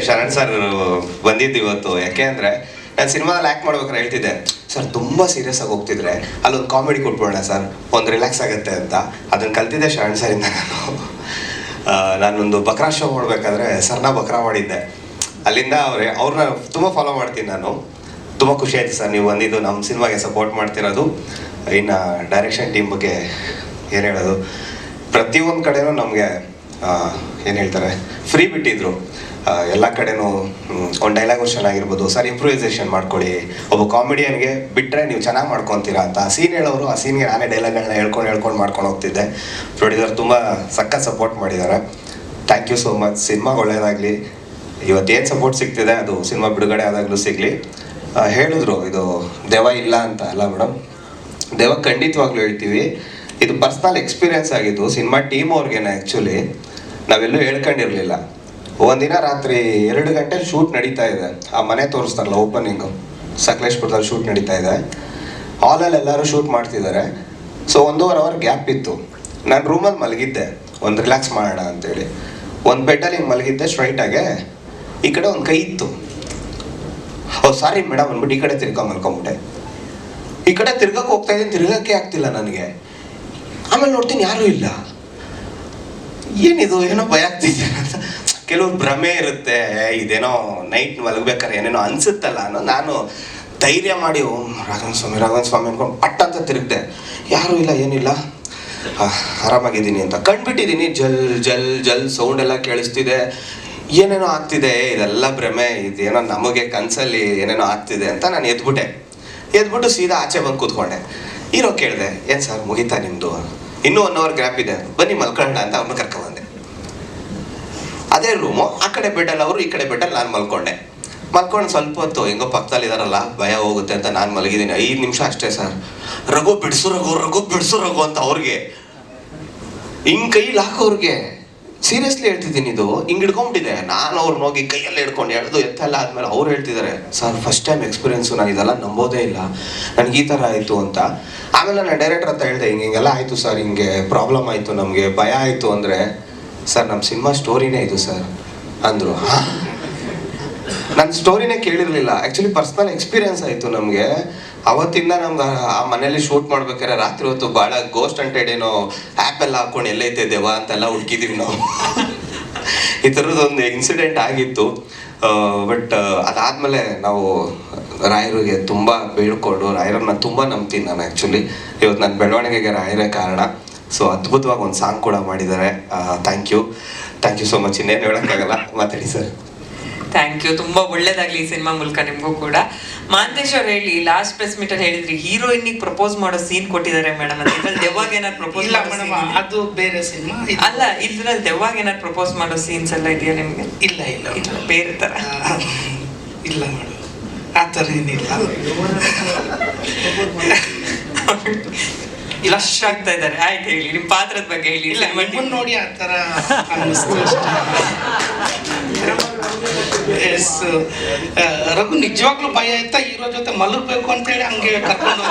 Sharan sir ಬಂದಿದ್ದು ಇವತ್ತು. ಯಾಕೆ ಅಂದ್ರೆ ನಾನು ಸಿನಿಮಾದಲ್ಲಿ ಆಕ್ಟ್ ಮಾಡ್ಬೇಕಾದ್ರೆ ಹೇಳ್ತಿದ್ದೆ ಸರ್ ತುಂಬಾ ಸೀರಿಯಸ್ ಆಗಿ ಹೋಗ್ತಿದ್ರೆ ಅಲ್ಲೊಂದು ಕಾಮಿಡಿ ಕೊಟ್ಬಿಡೋಣ ಸರ್ ಒಂದು ರಿಲ್ಯಾಕ್ಸ್ ಆಗುತ್ತೆ ಅಂತ. ಅದನ್ನ ಕಲ್ತಿದ್ದೆ ಶರಣ್ ಸರಿಂದ ನಾನು. ನಾನೊಂದು ಬಕ್ರಾ ಶೋ ಮಾಡ್ಬೇಕಾದ್ರೆ ಸರ್ನ ಬಕ್ರಾ ಮಾಡಿದ್ದೆ. ಅಲ್ಲಿಂದ ಅವ್ರೆ ಅವ್ರನ್ನ ತುಂಬ ಫಾಲೋ ಮಾಡ್ತೀನಿ ನಾನು. ತುಂಬ ಖುಷಿ ಆಯ್ತು ಸರ್ ನೀವು ಬಂದಿದ್ದು. ನಮ್ಮ ಸಿನಿಮಾಗೆ ಸಪೋರ್ಟ್ ಮಾಡ್ತಿರೋದು. ಇನ್ನು ಡೈರೆಕ್ಷನ್ ಟೀಮ್ ಬಗ್ಗೆ ಏನು ಹೇಳೋದು? ಪ್ರತಿಯೊಂದು ಕಡೆನೂ ನಮಗೆ ಏನು ಹೇಳ್ತಾರೆ? ಫ್ರೀ ಬಿಟ್ಟಿದ್ರು. ಆ, ಎಲ್ಲ ಕಡೆನೂ ಒಂದು ಡೈಲಾಗ್ ವರ್ಷನ್ ಆಗಿರ್ಬೋದು. ಸರ್ ಇಂಪ್ರೂವೈಸೇಷನ್ ಮಾಡ್ಕೊಳ್ಳಿ. ಒಬ್ಬ ಕಾಮಿಡಿಯನ್ಗೆ ಬಿಟ್ಟರೆ ನೀವು ಚೆನ್ನಾಗಿ ಮಾಡ್ಕೊತೀರಾ ಅಂತ. ಸೀನ್ ಹೇಳೋರು ಆ ಸೀನ್ಗೆ ನಾನೇ ಡೈಲಾಗ್ಗಳನ್ನ ಹೇಳ್ಕೊಂಡು ಹೇಳ್ಕೊಂಡು ಮಾಡ್ಕೊಂಡು ಹೋಗ್ತಿದ್ದೆ. ಪ್ರೊಡ್ಯೂಸರ್ ತುಂಬ ಸಕ್ಕ ಸಪೋರ್ಟ್ ಮಾಡಿದ್ದಾರೆ. Thank you so much cinema ಇವತ್ತು ಇವತ್ತೇನು ಸಪೋರ್ಟ್ ಸಿಗ್ತಿದೆ ಅದು ಸಿನಿಮಾ ಬಿಡುಗಡೆ ಆದಾಗಲೂ ಸಿಗಲಿ. ಹೇಳಿದ್ರು ಇದು ದೆವ ಇಲ್ಲ ಅಂತ. ಅಲ್ಲ ಮೇಡಮ್ ದೆವ ಖಂಡಿತವಾಗ್ಲೂ ಹೇಳ್ತೀವಿ. ಇದು ಪರ್ಸ್ನಲ್ ಎಕ್ಸ್ಪೀರಿಯನ್ಸ್ ಆಗಿದ್ದು ಸಿನಿಮಾ ಟೀಮ್ ಅವ್ರಿಗೆ ಆ್ಯಕ್ಚುಲಿ ನಾವೆಲ್ಲೂ ಹೇಳ್ಕೊಂಡಿರಲಿಲ್ಲ. ಒಂದಿನ ರಾತ್ರಿ ಎರಡು ಗಂಟೆ ಶೂಟ್ ನಡೀತಾ ಇದೆ. ಆ ಮನೆ ತೋರಿಸ್ತಾರಲ್ಲ ಓಪನಿಂಗು. ಸಕಲೇಶ್ಪುರದಲ್ಲಿ ಶೂಟ್ ನಡೀತಾ ಇದೆ. ಹಾಲಲ್ಲಿ ಎಲ್ಲರೂ ಶೂಟ್ ಮಾಡ್ತಿದ್ದಾರೆ. ಸೊ ಒಂದೂವರೆ ಅವರ್ ಗ್ಯಾಪ್ ಇತ್ತು. ನಾನು ರೂಮಲ್ಲಿ ಮಲಗಿದ್ದೆ. ಒಂದು ರಿಲ್ಯಾಕ್ಸ್ ಮಾಡೋಣ ಅಂತೇಳಿ. ಒಂದು ಬೆಡ್ಡಲ್ಲಿ ಹಿಂಗೆ ಮಲಗಿದ್ದೆ ಸ್ಟ್ರೈಟಾಗೆ ಈ ಕಡೆ ಒಂದು ಕೈ ಇತ್ತು. ಓ ಸಾರಿ ಮೇಡಮ್ ಅಂದ್ಬಿಟ್ಟು ಈ ಕಡೆ ತಿರ್ಗೋ ಮಲ್ಕೊಂಬಿಟ್ಟೆ. ಈ ಕಡೆ ತಿರ್ಗಕ್ಕೆ ಹೋಗ್ತಾ ಇದ್ದೀನಿ, ತಿರ್ಗಕ್ಕೆ ಆಗ್ತಿಲ್ಲ ನನಗೆ. ಆಮೇಲೆ ನೋಡ್ತೀನಿ ಯಾರೂ ಇಲ್ಲ. ಏನಿದು? ಏನೋ ಭಯ ಆಗ್ತಿದೆ ಅಂತ. ಕೆಲವ್ರು ಭ್ರಮೆ ಇರುತ್ತೆ. ಇದೇನೋ ನೈಟ್ ಮಲಗಬೇಕಾದ್ರೆ ಏನೇನೋ ಅನ್ಸುತ್ತಲ್ಲ ಅನ್ನೋ ನಾನು ಧೈರ್ಯ ಮಾಡಿ, ಓಂ ರಾಘವನ್ ಸ್ವಾಮಿ ರಾಘವನ್ ಸ್ವಾಮಿ ಅನ್ಕೊಂಡು ಪಟ್ ಅಂತ ತಿರುಗ್ದೆ. ಯಾರೂ ಇಲ್ಲ, ಏನಿಲ್ಲ. ಆರಾಮಾಗಿದ್ದೀನಿ ಅಂತ. ಕಂಡ್ಬಿಟ್ಟಿದ್ದೀನಿ ಜಲ್ ಜಲ್ ಜಲ್ ಸೌಂಡ್ ಎಲ್ಲ ಕೇಳಿಸ್ತಿದೆ. ಏನೇನೋ ಆಗ್ತಿದೆ? ಇದೆಲ್ಲ ಭ್ರಮೆ. ಇದೇನೋ ನಮಗೆ ಕನಸಲ್ಲಿ ಏನೇನೋ ಆಗ್ತಿದೆ ಅಂತ ನಾನು ಎದ್ಬಿಟ್ಟೆ. ಎದ್ಬಿಟ್ಟು ಸೀದಾ ಆಚೆ ಬಂದು ಕೂತ್ಕೊಂಡೆ. ಇರೋ ಕೇಳಿದೆ, ಏನು ಸರ್ ಮುಗೀತಾ ನಿಮ್ಮದು ಇನ್ನೂ ಒನ್ ಅವರ್ ಗ್ಯಾಪ್ ಇದೆ. ಬನ್ನಿ ಮಲ್ಕೊಂಡ ಅಂತ ಅವ್ರನ್ನ ಕರ್ಕೊಂಡ್ಬಂದೆ ಅದೇ ರೂಮು ಆ ಕಡೆ ಬೆಡ್ಡಲ್ಲಿ ಅವರು, ಈ ಕಡೆ ಬೆಡ್ಡಲ್ಲಿ ನಾನು ಮಲ್ಕೊಂಡೆ. ಮಲ್ಕೊಂಡು ಸ್ವಲ್ಪ ಹೊತ್ತು, ಹೆಂಗೋ ಪಕ್ಕದಲ್ಲಿ ಇದಾರಲ್ಲ, ಭಯ ಹೋಗುತ್ತೆ ಅಂತ ನಾನು ಮಲಗಿದ್ದೀನಿ. ಐದು ನಿಮಿಷ ಅಷ್ಟೇ ಸರ್. ರಘು ಬಿಡಿಸು ರಘು ರಘು ಬಿಡಿಸು ರಘು ಅಂತ ಅವ್ರಿಗೆ. ಹಿಂಗೆ ಕೈಲಿ ಹಾಕೋರ್ಗೆ. ಸೀರಿಯಸ್ಲಿ ಹೇಳ್ತಿದ್ದೀನಿ ಇದು. ಹಿಂಗೆ ಹಿಡ್ಕೊಂಬಿಟ್ಟಿದೆ. ನಾನು ಅವ್ರನ್ನ ಹೋಗಿ ಕೈಯಲ್ಲಿ ಹಿಡ್ಕೊಂಡು ಎಳ್ದು ಎತ್ತೆಲ್ಲ ಆದ್ಮೇಲೆ ಅವ್ರು ಹೇಳ್ತಿದ್ದಾರೆ ಸರ್ ಫಸ್ಟ್ ಟೈಮ್ ಎಕ್ಸ್ಪೀರಿಯೆನ್ಸು ನಾನು ಇದೆಲ್ಲ ನಂಬೋದೇ ಇಲ್ಲ. ನನಗೆ ಈ ಥರ ಆಯಿತು ಅಂತ. ಆಮೇಲೆ ನಾನು ಡೈರೆಕ್ಟರ್ ಹತ್ರ ಹೇಳಿದೆ, ಹಿಂಗೆ ಹಿಂಗೆಲ್ಲ ಆಯಿತು ಸರ್, ಹಿಂಗೆ ಪ್ರಾಬ್ಲಮ್ ಆಯಿತು, ನಮಗೆ ಭಯ ಆಯಿತು ಅಂದರೆ, ಸರ್ ನಮ್ಮ ಸಿನಿಮಾ ಸ್ಟೋರಿನೇ ಇದು ಸರ್, ಅಂದರು. ನನ್ನ ಸ್ಟೋರಿನೇ ಕೇಳಿರ್ಲಿಲ್ಲ. ಆ್ಯಕ್ಚುಲಿ ಪರ್ಸ್ನಲ್ ಎಕ್ಸ್ಪೀರಿಯನ್ಸ್ ಆಯಿತು ನಮಗೆ. ಅವತ್ತಿಂದ ನಮ್ಗೆ ಆ ಮನೇಲಿ ಶೂಟ್ ಮಾಡ್ಬೇಕಾದ್ರೆ ರಾತ್ರಿ ಹೊತ್ತು ಭಾಳ ಗೋಸ್ಟ್ ಅಂಟೆಡ್ ಏನೋ ಆ್ಯಪ್ ಎಲ್ಲ ಹಾಕೊಂಡು ಎಲ್ಲೈತೆ ದೇವ ಅಂತೆಲ್ಲ ಹುಡುಕಿದೀವಿ ನಾವು. ಈ ಥರದ್ದೊಂದು ಇನ್ಸಿಡೆಂಟ್ ಆಗಿತ್ತು. ಬಟ್ ಅದಾದಮೇಲೆ ನಾವು ರಾಯರಿಗೆ ತುಂಬ ಬೀಳ್ಕೊಂಡು ರಾಯರನ್ನ ತುಂಬ ನಂಬ್ತೀನಿ ನಾನು ಆ್ಯಕ್ಚುಲಿ ಇವತ್ತು ನನ್ನ ಬೆಳವಣಿಗೆಗೆ ರಾಯರೇ ಕಾರಣ. ಸೊ ಅದ್ಭುತವಾಗಿ ಒಂದು ಸಾಂಗ್ ಕೂಡ ಮಾಡಿದ್ದಾರೆ. Thank you thank you so much ಇನ್ನೇನು ಹೇಳೋಕ್ಕಾಗಲ್ಲ. ಮಾತಾಡಿ ಸರ್ ಥ್ಯಾಂಕ್ ಯು ತುಂಬಾ ಒಳ್ಳೇದಾಗ್ಲಿ ಈ ಸಿನಿಮಾ ಮೂಲಕ ನಿಮಗೂ ಕೂಡ. ಮಾಂತೇಶ್ ಅವ್ರು ಹೇಳಿ ಲಾಸ್ಟ್ ಪ್ರೆಸ್ ಮೀಟ್ ಅಲ್ಲಿ ಹೇಳಿದ್ರಿ ಹೀರೋಯಿನ್ ಪ್ರಪೋಸ್ ಮಾಡೋ ಸೀನ್ ಕೊಟ್ಟಿದ್ದಾರೆ ಮೇಡಮ್ ಇದ್ರಲ್ಲಿ ದೆವ್ವಾಗ ಏನಾದ್ರು ಪ್ರಪೋಸ್ ಇಲ್ಲ ಮೇಡಮ್ ಅದು ಬೇರೆ ಸಿನಿಮಾ. ಅಲ್ಲ ಇದ್ರಲ್ಲಿ ದೆವ್ವಾಗ ಏನಾದ್ರು ಪ್ರಪೋಸ್ ಮಾಡೋ ಸೀನ್ಸ್ ಎಲ್ಲ ಇದೆಯಾ ನಿಮ್ಗೆ? ಇಲ್ಲ ಇಲ್ಲ ಇಲ್ಲ ಬೇರೆ ತರ. ಇಲ್ಲ ಮೇಡಮ್ ಆ ಥರ ಏನಿಲ್ಲ. ಲಶ್ ಆಗ್ತಾ ಇದ್ದಾರೆ. ಆಯ್ತು ಹೇಳಿ ನಿಮ್ ಪಾತ್ರದ ಬಗ್ಗೆ ಹೇಳಿ ನೋಡಿ ಆ ಥರ ಅಷ್ಟೇ. ರಘು ನಿಜವಾಗ್ಲೂ ಭಯ ಆಯ್ತಾ ಹೀರೋ ಜೊತೆ ಮಲಗಬೇಕು ಅಂತೇಳಿ ಹಂಗೆ ಕರ್ಕೊಂಡು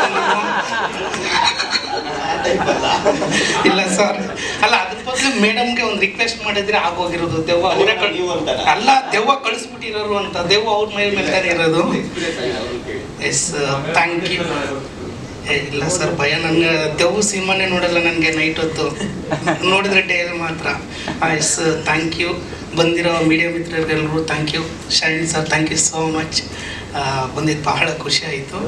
ಇಲ್ಲ ಸರ್. ಅಲ್ಲ ಅದ್ರ ಬದಲು ಮೇಡಮ್ಗೆ ಒಂದು ರಿಕ್ವೆಸ್ಟ್ ಮಾಡಿದ್ರೆ ಆಗೋಗಿರೋದು ದೆವ್ವ. ಅವರೇ ಅಲ್ಲ ದೆವ್ವ ಕಳಿಸ್ಬಿಟ್ಟಿರೋರು ಅಂತ. ದೆವ್ವ ಅವ್ರ ಮೈ ಮೇಲೆ ಇರೋದು. ಎಸ್ ಥ್ಯಾಂಕ್ ಯು ಇಲ್ಲ ಸರ್ ಭಯ ನನಗೆ. ತೆವು ಸಿನಿಮಾನೇ ನೋಡಲ್ಲ ನನಗೆ ನೈಟ್ ಹೊತ್ತು. ನೋಡಿದ್ರೆ ಡೇ ಮಾತ್ರ. ಎಸ್ ಥ್ಯಾಂಕ್ ಯು ಬಂದಿರೋ media ಮಿತ್ರರಿಗೆಲ್ಲರೂ thank you Shine sir thank you so much ಬಂದಿದ್ದು ಬಹಳ ಖುಷಿ ಆಯಿತು.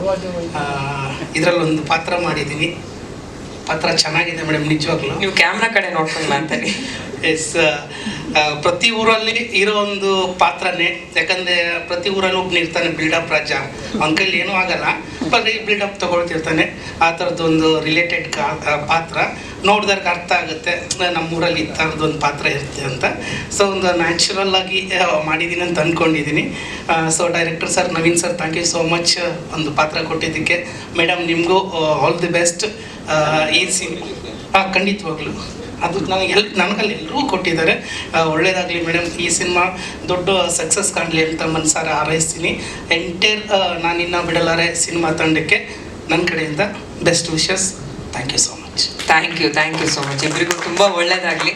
ಇದರಲ್ಲೊಂದು ಪಾತ್ರ ಮಾಡಿದ್ದೀನಿ ಪಾತ್ರ ಚೆನ್ನಾಗಿದೆ ಮೇಡಮ್ ನಿಜವಾಗ್ಲೂ. ನೀವು ಕ್ಯಾಮ್ರಾ ಕಡೆ ನೋಡ್ಕೊಂಡು ಮಾತಾಡಿ ಎಸ್ ಪ್ರತಿ ಊರಲ್ಲಿ ಇರೋ ಒಂದು ಪಾತ್ರನೇ. ಯಾಕಂದ್ರೆ ಪ್ರತಿ ಊರಲ್ಲಿ ಒಬ್ಬನು ಇರ್ತಾನೆ ಬಿಲ್ಡಪ್ ರಾಜ. ಅವನ ಕೈಲಿ ಏನೂ ಆಗಲ್ಲ, ಬರೀ ಬಿಲ್ಡಪ್ ತಗೊಳ್ತಿರ್ತಾನೆ. ಆ ಥರದ್ದೊಂದು ರಿಲೇಟೆಡ್ ಪಾತ್ರ. ನೋಡಿದಾಗ ಅರ್ಥ ಆಗುತ್ತೆ ನಮ್ಮೂರಲ್ಲಿ ಈ ಥರದ್ದೊಂದು ಪಾತ್ರ ಇರುತ್ತೆ ಅಂತ. ಸೊ ಒಂದು ನ್ಯಾಚುರಲ್ ಆಗಿ ಮಾಡಿದ್ದೀನಿ ಅಂತ ಅಂದ್ಕೊಂಡಿದ್ದೀನಿ so director sir Naveen sir thank you so much ಒಂದು ಪಾತ್ರ ಕೊಟ್ಟಿದ್ದಕ್ಕೆ. ಮೇಡಮ್ ನಿಮಗೂ ಆಲ್ ದಿ ಬೆಸ್ಟ್ ಈ ಸಿನ್ ಹಾಂ ಖಂಡಿತವಾಗ್ಲೂ. ಅದು ನನಗೆ ಹೆಲ್ಪ್ ನನಗಲ್ಲಿ ಎಲ್ಲರೂ ಕೊಟ್ಟಿದ್ದಾರೆ. ಒಳ್ಳೆಯದಾಗಲಿ ಒಳ್ಳೇದಾಗಲಿ ಮೇಡಮ್ ಈ ಸಿನಿಮಾ ದೊಡ್ಡ ಸಕ್ಸಸ್ ಕಾಣಲಿ ಅಂತ ಮನಸಾರ ಹಾರೈಸ್ತೀನಿ. ಎಂಟೈರ್ ನಾನಿನ್ನ ಬಿಡಲಾರೆ ಸಿನಿಮಾ ತಂಡಕ್ಕೆ ನನ್ನ ಕಡೆಯಿಂದ best wishes thank you so much thank you thank you so much ಇಬ್ಬರಿಗೂ ತುಂಬ ಒಳ್ಳೇದಾಗ್ಲಿ.